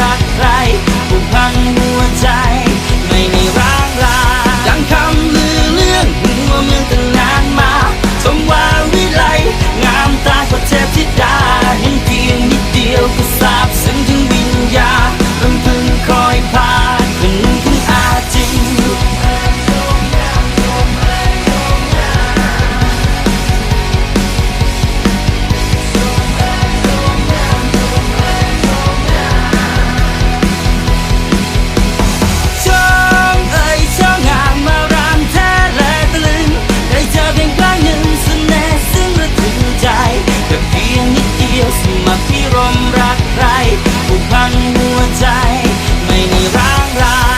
รักใครผูกพังหัวใจ รมรักใครผูกพันหัวใจ ไม่มีร่างราย